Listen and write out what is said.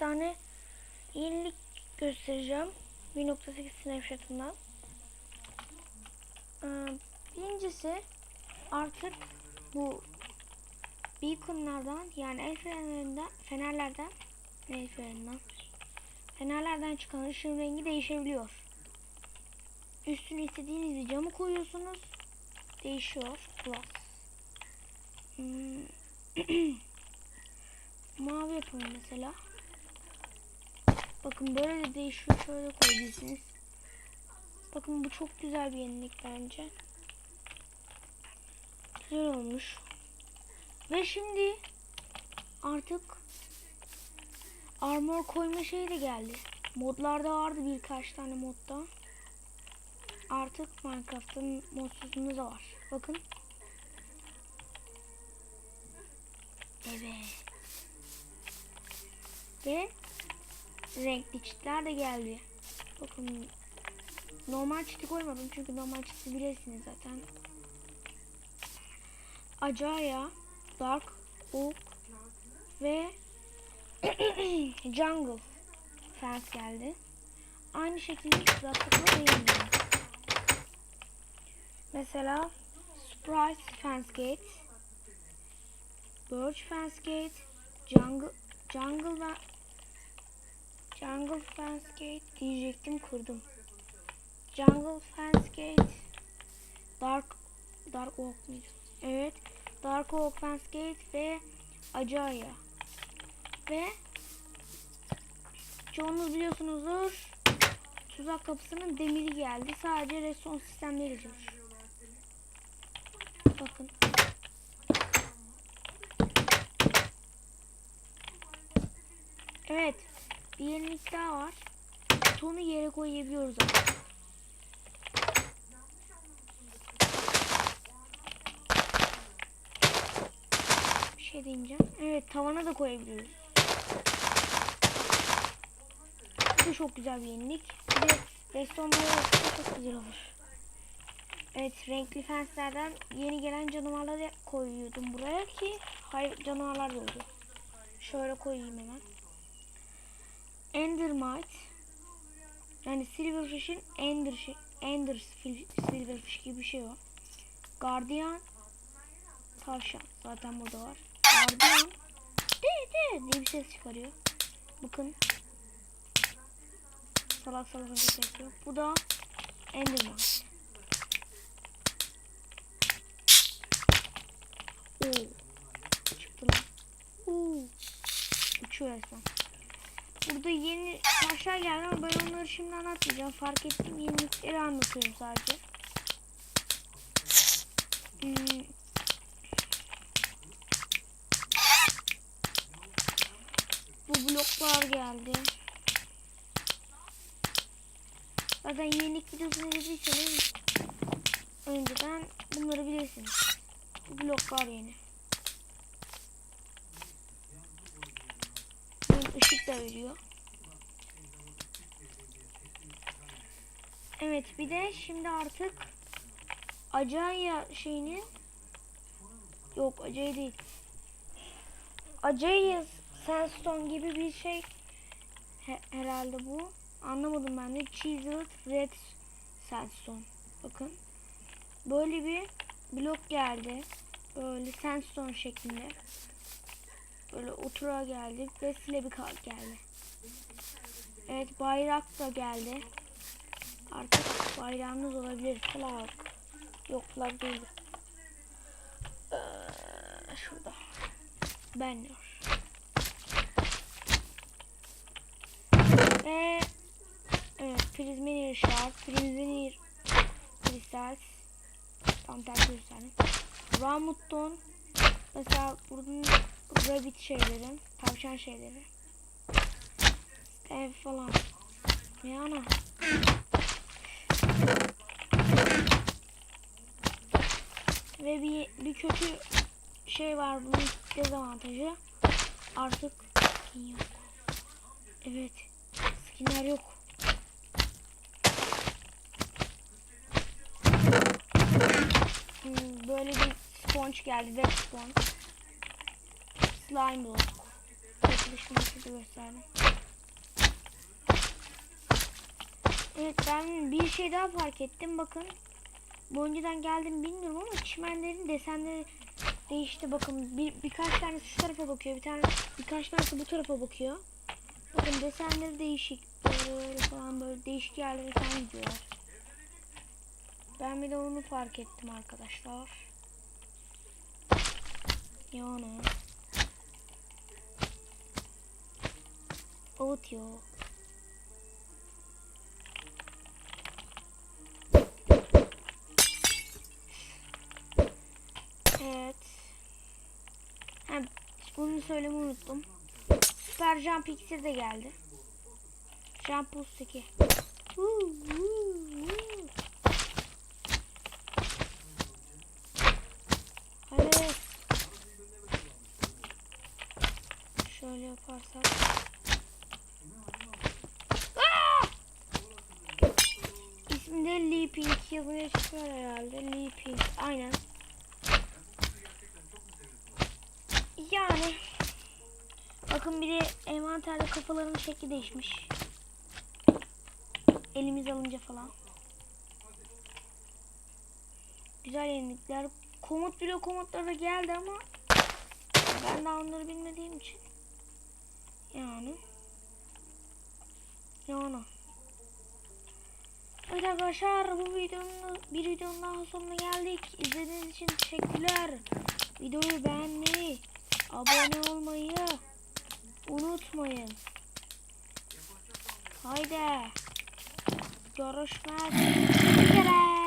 tane yenilik göstereceğim. 1.8 Snapchat'ımdan. Ee, birincisi artık bu beaconlardan yani el fenerlerinden, fenerlerden el fenerinden fenerlerden çıkan ışığın rengi değişebiliyor. Üstüne istediğiniz bir camı koyuyorsunuz. Değişiyor. Plus. Hmm. Mavi yapalım mesela. Bakın böyle de değişiyor. Şöyle koyabilirsiniz. Bakın bu çok güzel bir yenilik bence. Güzel olmuş. Ve şimdi artık armor koyma şeyi de geldi. Modlarda vardı birkaç tane modda. Artık Minecraft'ın modsuzunda da var. Bakın. Evet. Ve renkli çitler de geldi. Bakın normal çiti koymadım çünkü normal çiti bilirsiniz zaten. Acaya, Dark Oak ve Jungle Fence geldi. Aynı şekilde tuzaklıkla değinmiyor. Mesela Surprise Fence Gate, Birch Fence Gate, Jungle Jungle Jungle Fence Gate diyecektim kurdum. Jungle Fence Gate, Dark Dark Oak mıydı? Evet, Dark Oak Fence Gate ve Acaya. Ve çoğunuz biliyorsunuzdur tuzak kapısının demiri geldi. Sadece redstone sistemleri çalışıyor. Bakın. Evet. Bir yenilik daha var. Butonu yere koyabiliyoruz artık. Bir şey deneyeceğim. Evet tavana da koyabiliyoruz. Bu çok güzel bir yenilik. Bir de restonlara çok güzel olur. Evet renkli fenslerden yeni gelen canavarları koyuyordum buraya ki hayır canavarlar da oldu. Şöyle koyayım hemen. Endermite yani Silverfish'in Ender, Ender Silverfish gibi bir şey o. Guardian tavşan zaten burada var. Guardian de de diye bir ses çıkarıyor. Bakın. Salak salak hareket yapıyor. Bu da Endermite. Oo. Çıktı lan. Oo. Uçuyor resmen. Burada yeni taşlar geldi ama ben onları şimdi anlatmayacağım. Fark ettiğim yenilikleri anlatıyorum sadece. Hmm. Bu bloklar geldi. Zaten yenilik videosunu izlediyseniz önceden bunları bilirsiniz. Bu bloklar yeni. Veriyor. Evet bir de şimdi artık Acaya şeyinin yok Acaya değil. Acaya Sandstone gibi bir şey He- herhalde bu. Anlamadım ben de. Chiseled Red Sandstone. Bakın. Böyle bir blok geldi. Böyle sandstone şeklinde. Böyle otura geldi ve slab'i geldi. Evet bayrak da geldi. Artık bayrağınız olabilir. Flag. Yok flag değil. Ee, şurada. Banner. Ve evet Prismaneer Shard, Prismaneer Crystals tam tersi gösterdim. Ramutton mesela buradan rabbit şeyleri, tavşan şeyleri. Ev falan. Ne ana? Ve bir, bir kötü şey var bunun dezavantajı. Artık skin yok. Evet. Skinler yok. Hmm, böyle bir sponge geldi. Web sponge. Slime block. Yapılışını size gösterdim. Evet ben bir şey daha fark ettim bakın. Bu önceden geldim bilmiyorum ama çimenlerin desenleri değişti bakın. Bir, birkaç tanesi şu tarafa bakıyor. Bir tane birkaç tanesi bu tarafa bakıyor. Bakın desenleri değişik. Böyle falan böyle değişik yerlere falan gidiyorlar. Ben bir de onu fark ettim arkadaşlar. Yani. Evet ya. Bunu söylemeyi unuttum. Süper Jump iksir de geldi. Jump Boost 2. Huu, huu, huu. Hadi. Şöyle yaparsak. Aa! İsmi de Leaping yazıya çıkıyor herhalde. Leaping. Aynen. Yani. Bakın bir de envanterde kafalarının şekli değişmiş. Elimiz alınca falan. Güzel yenilikler. Komut bile komutlara geldi ama ben daha onları bilmediğim için. Yani. Yani. Evet arkadaşlar bu videonun bir videonun daha sonuna geldik. İzlediğiniz için teşekkürler. Videoyu beğenmeyi, abone olmayı unutmayın. Haydi. Görüşmek üzere.